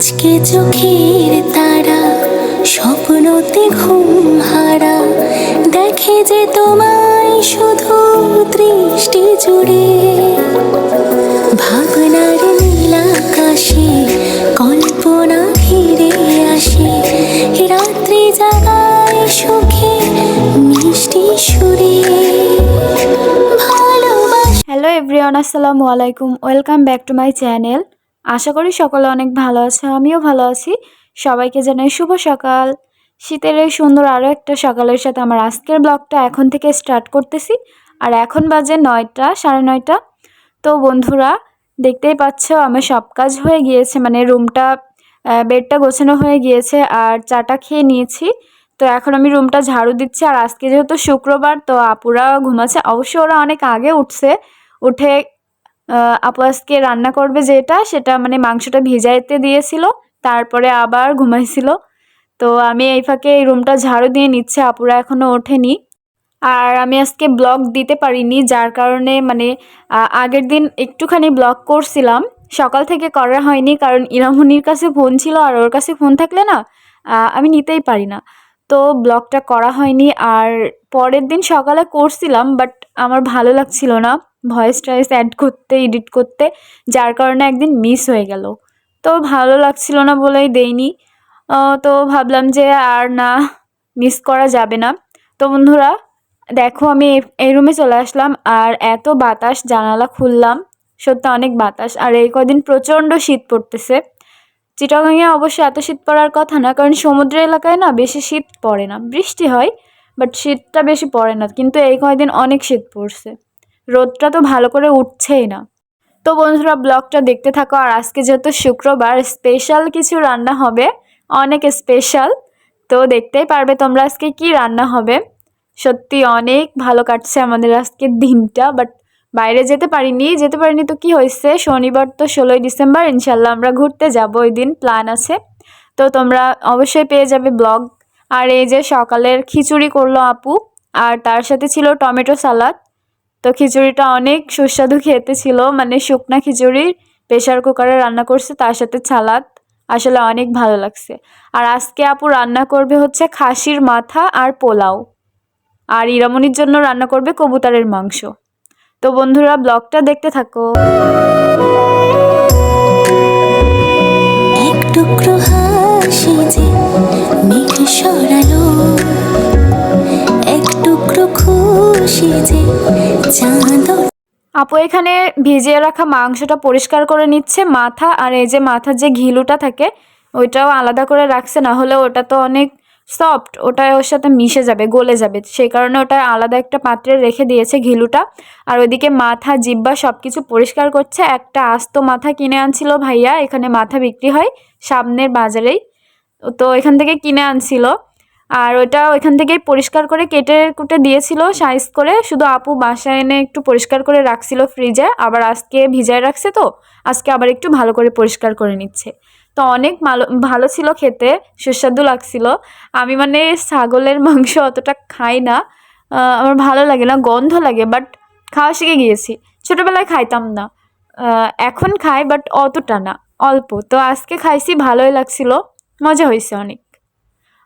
আজকে চোখের তারা, স্বপ্নতে ঘুম হারা। দেখে যে তোমায় শুধু দৃষ্টি জুড়ে। ভাবনার নীলাকাশে কল্পনা ফিরে আসে। রাত্রি জাগায় সুখে মিষ্টি সুরে। হ্যালো এভরিওয়ান আসসালামু আলাইকুম। Welcome back to my channel আশা করি সকলে অনেক ভালো আছে, আমিও ভালো আছি। সবাইকে জানাই শুভ সকাল। শীতের এই সুন্দর আরও একটা সকালের সাথে আমার আজকের ব্লগটা এখন থেকে স্টার্ট করতেছি। আর এখন বাজে নয়টা, সাড়ে নয়টা। তো বন্ধুরা, দেখতেই পাচ্ছ আমার সব কাজ হয়ে গিয়েছে মানে রুমটা বেডটা গোছানো হয়ে গিয়েছে আর চাটা খেয়ে নিয়েছি। তো এখন আমি রুমটা ঝাড়ু দিচ্ছি আর আজকে যেহেতু শুক্রবার, তো আপুরা ঘুমাচ্ছে। অবশ্য ওরা অনেক আগে উঠছে। উঠে আপু আজকে রান্না করবে যেটা, সেটা মানে মাংসটা ভিজাইতে দিয়েছিল, তারপরে আবার ঘুমাইছিল। তো আমি এই ফাঁকে এই রুমটা ঝাড়ু দিয়ে নিচ্ছে, আপুরা এখনও ওঠেনি। আর আমি আজকে ব্লগ দিতে পারিনি, যার কারণে মানে আগের দিন একটুখানি ব্লগ করছিলাম। সকাল থেকে করা হয়নি, কারণ ইরামনির কাছে ফোন ছিল, আর ওর কাছে ফোন থাকলে না আমি নিতেই পারি না। তো ব্লগটা করা হয়নি, আর পরের দিন সকালে করছিলাম, বাট আমার ভালো লাগছিল না। ভয়েস টয়েস অ্যাড করতে এডিট করতে, যার কারণে একদিন মিস হয়ে গেল। তো ভালো লাগছিল না বলেই দেইনি। তো ভাবলাম যে আর না মিস করা যাবে না। তো বন্ধুরা, দেখো আমি এই- রুমে চলে আসলাম আর এত বাতাস, জানালা খুললাম। সত্যি অনেক বাতাস। আর এই কদিন প্রচণ্ড শীত পড়তেছে। চিটাগাঙে অবশ্য এত শীত পড়ার কথা না, কারণ সমুদ্র এলাকায় না বেশি শীত পড়ে না। বৃষ্টি হয় বাট শীতটা বেশি পড়ে না। কিন্তু এই কয়দিন অনেক শীত পড়ছে। রোদটা তো ভালো করে উঠছেই না। তো বন্ধুরা, ব্লগটা দেখতে থাকো। আর আজকে যেহেতু শুক্রবার স্পেশাল কিছু রান্না হবে। অনেক স্পেশাল তো দেখতেই পারবে তোমরা আজকে কি রান্না হবে। সত্যি অনেক ভালো কাটছে আমাদের আজকের দিনটা বাট বাইরে যেতে পারিনি। যেতে পারিনি তো কি হয়েছে? শনিবার তো ষোলোই ডিসেম্বর ইনশাল্লাহ আমরা ঘুরতে যাব। ওই দিন প্ল্যান আছে। তো তোমরা অবশ্যই পেয়ে যাবে ব্লগ। আর এই যে সকালের খিচুড়ি করল আপু, আর তার সাথে ছিল টমেটো সালাদ। তো খিচুড়িটা অনেক সুস্বাদু খেতে ছিল। মানে শুকনা খিচুড়ি প্রেশার কুকারে রান্না করছে, তার সাথে ছালাদ। আসলে অনেক ভালো লাগছে। আর আজকে আপু রান্না করবে হচ্ছে খাসির মাথা আর পোলাও। আর ইরামনির জন্য রান্না করবে কবুতরের মাংস। তো বন্ধুরা, ব্লগটা দেখতে থাকো। আপু এখানে ভিজিয়ে রাখা মাংসটা পরিষ্কার করে নিচ্ছে, মাথা আর এই যে মাথার যে ঘিলুটা থাকে, ওইটাও আলাদা করে রাখছে, না হলে ওটা তো অনেক সফট ওটা ওর সাথে মিশে যাবে, গলে যাবে। সেই কারণে ওটা আলাদা একটা পাত্রে রেখে দিয়েছে ঘিলুটা। আর ওইদিকে মাথা জিব্বা সব কিছু পরিষ্কার করছে। একটা আস্ত মাথা কিনে আনছিল ভাইয়া, এখানে মাথা বিক্রি হয় সামনের বাজারেই। তো এখান থেকে কিনে আনছিল। আর ওটা ওইখান থেকেই পরিষ্কার করে কেটে কুটে দিয়েছিল, সাইজ করে। শুধু আপু বাসায় এনে একটু পরিষ্কার করে রাখছিল ফ্রিজে আবার আজকে ভিজায় রাখছে তো, আজকে আবার একটু ভালো করে পরিষ্কার করে নিচ্ছে। তো অনেক ভালো ছিল খেতে, সুস্বাদু লাগছিল। আমি মানে ছাগলের মাংস অতটা খাই না আমার ভালো লাগে না, গন্ধ লাগে বাট খাওয়া শিখে গিয়েছি। ছোটোবেলায় খাইতাম না এখন খাই বাট অতটা না, অল্প। তো আজকে খাইছি, ভালোই লাগছিল, মজা হয়েছে অনেক।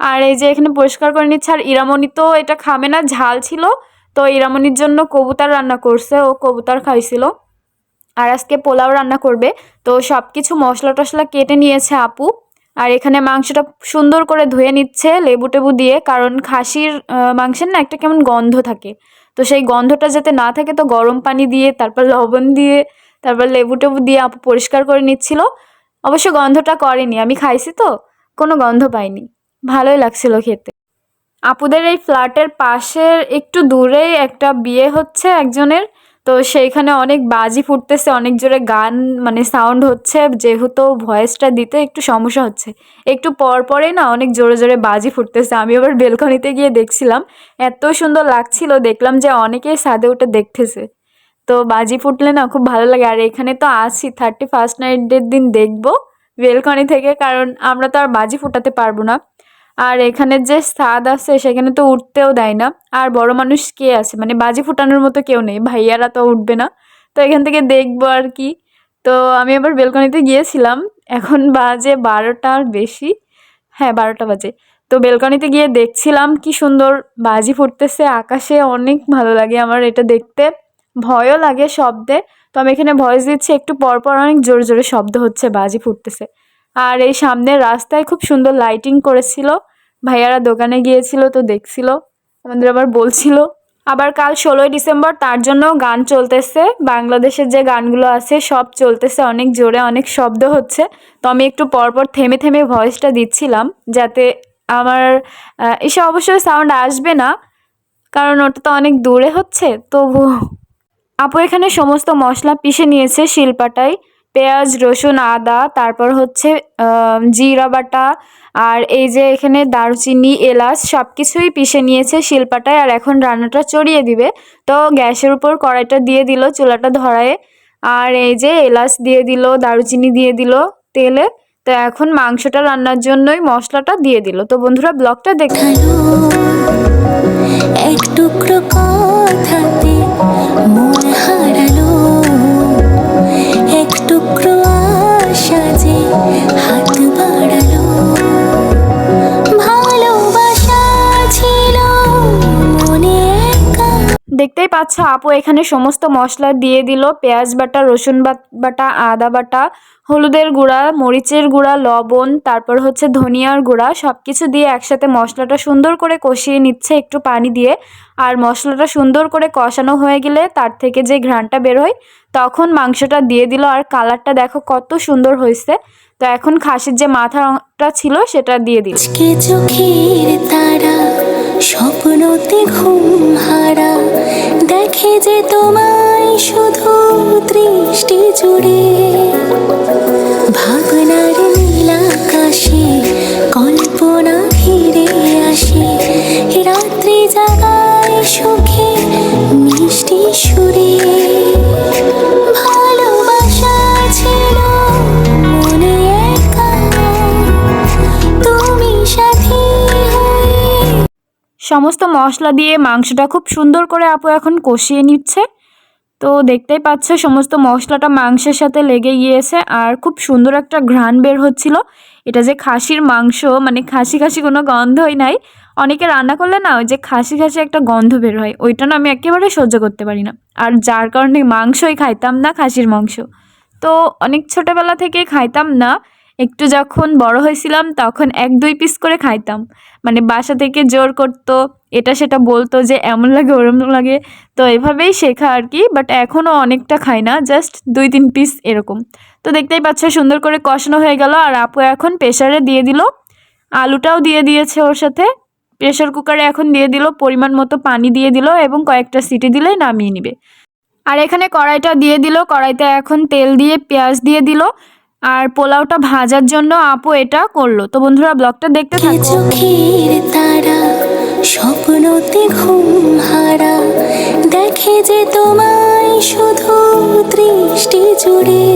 আর এই যে এখানে পরিষ্কার করে নিচ্ছে, আর ইরামণি তো এটা খাবে না, ঝাল ছিল। তো ইরামণির জন্য কবুতর রান্না করছে, ও কবুতর খাইছিল। আর আজকে পোলাও রান্না করবে। তো সব কিছু মশলা টশলা কেটে নিয়েছে আপু। আর এখানে মাংসটা সুন্দর করে ধুয়ে নিচ্ছে লেবু টেবু দিয়ে, কারণ খাসির মাংসের না একটা কেমন গন্ধ থাকে। তো সেই গন্ধটা যাতে না থাকে, তো গরম পানি দিয়ে, তারপর লবণ দিয়ে, তারপর লেবু টেবু দিয়ে আপু পরিষ্কার করে নিচ্ছিল। অবশ্য গন্ধটা করেনি, আমি খাইছি তো, কোনো গন্ধ পাইনি। ভালোই লাগছিল খেতে। আপুদের এই ফ্ল্যাটের পাশের একটু দূরেই একটা বিয়ে হচ্ছে একজনের। তো সেইখানে অনেক বাজি ফুটতেছে, অনেক জোরে গান মানে সাউন্ড হচ্ছে। যেহেতু ভয়েসটা দিতে একটু সমস্যা হচ্ছে। একটু পর পরেই না অনেক জোরে জোরে বাজি ফুটতেছে। আমি আবার বেলকনিতে গিয়ে দেখছিলাম। এত সুন্দর লাগছিল, দেখলাম যে অনেকেই সাদে উঠে দেখতেছে। তো বাজি ফুটলে না খুব ভালো লাগে। আর এখানে তো আছি থার্টি ফার্স্ট নাইটের দিন দেখব বেলকনি থেকে, কারণ আমরা তো আর বাজি ফুটাতে পারব না। আর এখানে যে স্বাদ আছে, সেখানে তো উঠতেও দেয় না। আর বড় মানুষ কে আছে? মানে বাজি ফুটানোর মতো কেউ নেই। ভাইয়ারা তো উঠবে না। তো এখান থেকে দেখব আর কি। তো আমি আবার বেলকনিতে গিয়েছিলাম। এখন বাজে বারোটার বেশি। হ্যাঁ বারোটা বাজে। তো বেলকনিতে গিয়ে দেখছিলাম কি সুন্দর বাজি ফুটতেছে। আকাশে অনেক ভালো লাগে আমার এটা দেখতে। ভয়ও লাগে শব্দে। তো আমি এখানে ভয়েস দিচ্ছি। একটু পরপর অনেক জোরে জোরে শব্দ হচ্ছে বাজি ফুটতেছে। আর এই সামনের রাস্তায় খুব সুন্দর লাইটিং করেছিল। ভাইয়ারা দোকানে গিয়েছিল তো দেখছিল। আমাদের আবার বলছিল। আবার কাল ষোলোই ডিসেম্বর, তার জন্য গান চলতেছে। বাংলাদেশের যে গানগুলো আছে, সব চলতেছে। অনেক জোরে অনেক শব্দ হচ্ছে। তো আমি একটু পরপর থেমে থেমে ভয়েসটা দিচ্ছিলাম, যাতে আমার এসে অবশ্যই সাউন্ড আসবে না। কারণ ওটা তো অনেক দূরে হচ্ছে, তবু আপু এখানে সমস্ত মশলা পিষে নিয়েছে শিলপাটায়। পেঁয়াজ, রসুন, আদা, তারপর হচ্ছে জিরা বাটা আর এই যে এখানে দারুচিনি, এলাচ সব কিছুই পিষে নিয়েছে শিলপাটায় আর এখন রান্নাটা চড়িয়ে দিবে। তো গ্যাসের উপর কড়াইটা দিয়ে দিল, চুলাটা ধরায় আর এই যে এলাচ দিয়ে দিল, দারুচিনি দিয়ে দিল তেলে। তো এখন মাংসটা রান্নার জন্যই মশলাটা দিয়ে দিল। তো বন্ধুরা, ব্লগটা দেখে পাচ্ছ আপু, এখানে সমস্ত মশলা দিয়ে দিল। পেঁয়াজ বাটা, রসুন বাট- আদা বাটা, হলুদের গুঁড়া, মরিচের গুঁড়া, লবণ, তারপর হচ্ছে ধনিয়ার গুঁড়া সব কিছু দিয়ে একসাথে মশলাটা সুন্দর করে কষিয়ে নিচ্ছে একটু পানি দিয়ে। আর মশলাটা সুন্দর করে কষানো হয়ে গেলে তার থেকে যে ঘ্রাণটা বের হয়, তখন মাংসটা দিয়ে দিল। আর কালারটা দেখো কত সুন্দর হয়েছে। তো এখন খাসির যে মাথাটা ছিল সেটা দিয়ে দিল। স্বপ্নতে ঘুম হারা, দেখে যে তোমায় শুধু দৃষ্টি জুড়ে। ভাবনার নীলাকাশে কল্পনা ফিরে আসে, রাত্রি জাগায় সুখে সমস্ত মশলা দিয়ে মাংসটা খুব সুন্দর করে আপু এখন কষিয়ে নিচ্ছে। তো দেখতেই পাচ্ছ, সমস্ত মশলাটা মাংসের সাথে লেগে গিয়েছে আর খুব সুন্দর একটা ঘ্রাণ বের হচ্ছিল। এটা যে খাসির মাংস মানে খাসি খাসি কোনো গন্ধই নাই। অনেকে রান্না করলে না ওই যে খাসি খাসি একটা গন্ধ বের হয়, ওইটা না আমি একেবারে সহ্য করতে পারি না। আর যার কারণে মাংসই খাইতাম না খাসির মাংস। তো অনেক ছোটোবেলা থেকে খাইতাম না একটু যখন বড় হয়েছিলাম, তখন এক দুই পিস করে খাইতাম। মানে বাসা থেকে জোর করতো, এটা সেটা বলতো যে এমন লাগে, ওরম লাগে। তো এভাবেই শেখা আর কি বাট এখনও অনেকটা খাই না জাস্ট দুই তিন পিস এরকম। তো দেখতেই পাচ্ছ, সুন্দর করে কষানো হয়ে গেল, আর আপু এখন প্রেশারে দিয়ে দিল। আলুটাও দিয়ে দিয়েছে ওর সাথে। প্রেশার কুকারে এখন দিয়ে দিল, পরিমাণ মতো পানি দিয়ে দিল এবং কয়েকটা সিটি দিলেই নামিয়ে নিবে। আর এখানে কড়াইটা দিয়ে দিল, কড়াইতে এখন তেল দিয়ে, পেঁয়াজ দিয়ে দিল। আর পোলাওটা ভাজার জন্য আপু এটা করল। তো বন্ধুরা ব্লগটা দেখতে থাকো। চোখের তারা স্বপ্নতে ঘুম হারা দেখে যে তোমায় শুধু দৃষ্টি জুড়ে।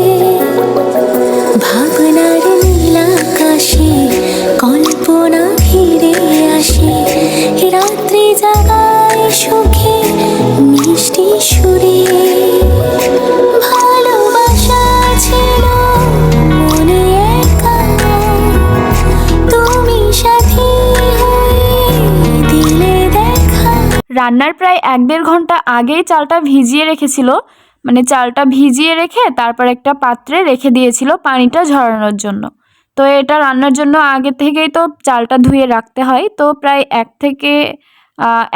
রান্নার প্রায় এক দেড় ঘণ্টা আগেই চালটা ভিজিয়ে রেখেছিল। মানে চালটা ভিজিয়ে রেখে তারপর একটা পাত্রে রেখে দিয়েছিল পানিটা ঝরানোর জন্য। তো এটা রান্নার জন্য আগে থেকেই তো চালটা ধুয়ে রাখতে হয়। তো প্রায় এক থেকে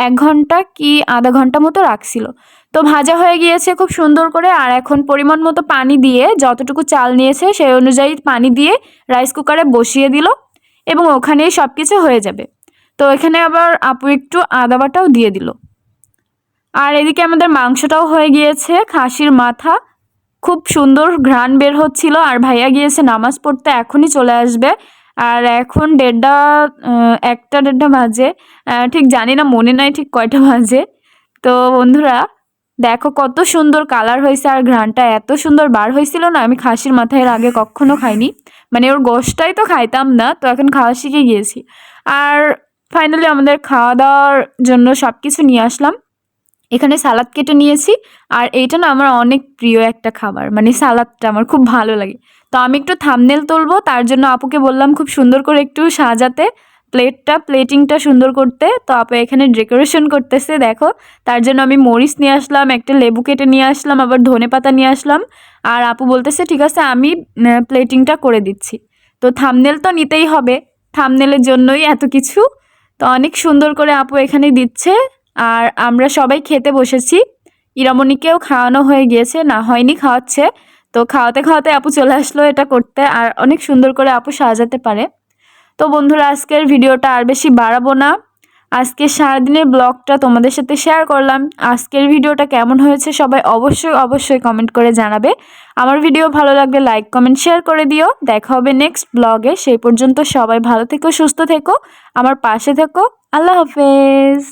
এক ঘণ্টা কি আধা ঘণ্টা মতো রাখছিল। তো ভাজা হয়ে গিয়েছে খুব সুন্দর করে আর এখন পরিমাণ মতো পানি দিয়ে যতটুকু চাল নিয়েছে সেই অনুযায়ী পানি দিয়ে রাইস কুকারে বসিয়ে দিল এবং ওখানেই সব কিছু হয়ে যাবে। তো এখানে আবার আপু একটু আদা বাটাও দিয়ে দিল। আর এদিকে আমাদের মাংসটাও হয়ে গিয়েছে, খাসির মাথা। খুব সুন্দর ঘ্রাণ বের হচ্ছিল আর ভাইয়া গিয়েছে নামাজ পড়তে, এখনই চলে আসবে। আর এখন দেড়টা একটা দেড়টা বাজে ঠিক জানি না, মনে নাই ঠিক কয়টা বাজে। তো বন্ধুরা, দেখো কত সুন্দর কালার হয়েছে আর ঘ্রাণটা, এত সুন্দর বার হয়েছিল না, আমি খাসির মাথা এর আগে কখনো খাইনি। মানে ওর গোশটাই তো খাইতাম না, তো এখন খাওয়া শিখে গিয়েছি। আর ফাইনালি আমাদের খাওয়া দাওয়ার জন্য সব কিছু নিয়ে আসলাম। এখানে সালাদ কেটে নিয়েছি। আর এইটা না আমার অনেক প্রিয় একটা খাবার। মানে সালাদটা আমার খুব ভালো লাগে। তো আমি একটু থামনেল তুলবো। তার জন্য আপুকে বললাম খুব সুন্দর করে একটু সাজাতে। প্লেটটা প্লেটিংটা সুন্দর করতে। তো আপু এখানে ডেকোরেশন করতেছে, দেখো। তার জন্য আমি মরিচ নিয়ে আসলাম, একটা লেবু কেটে নিয়ে আসলাম, আবার ধনে পাতা নিয়ে আসলাম। আর আপু বলতেছে, ঠিক আছে, আমি প্লেটিংটা করে দিচ্ছি। তো থামনেল তো নিতেই হবে। থামনেলের জন্যই এত কিছু। তো অনেক সুন্দর করে আপু এখানে দিচ্ছে। আর আমরা সবাই খেতে বসেছি। ইরামণিকেও খাওয়ানো হয়ে গিয়েছে, না হয়নি খাওয়াচ্ছে। তো খাওয়াতে খাওয়াতে আপু চলে আসলো এটা করতে, আর অনেক সুন্দর করে আপু সাজাতে পারে। তো বন্ধুরা, আজকের ভিডিওটা আর বেশি বাড়াবো না। আজকে সারাদিনের ব্লগটা তোমাদের সাথে শেয়ার করলাম। আজকের ভিডিওটা কেমন হয়েছে সবাই অবশ্যই অবশ্যই কমেন্ট করে জানাবে। আমার ভিডিও ভালো লাগলে লাইক কমেন্ট শেয়ার করে দিও। দেখা হবে নেক্সট ব্লগে সেই পর্যন্ত সবাই ভালো থেকো, সুস্থ থেকো। আমার পাশে থেকো। আল্লাহ হাফেজ।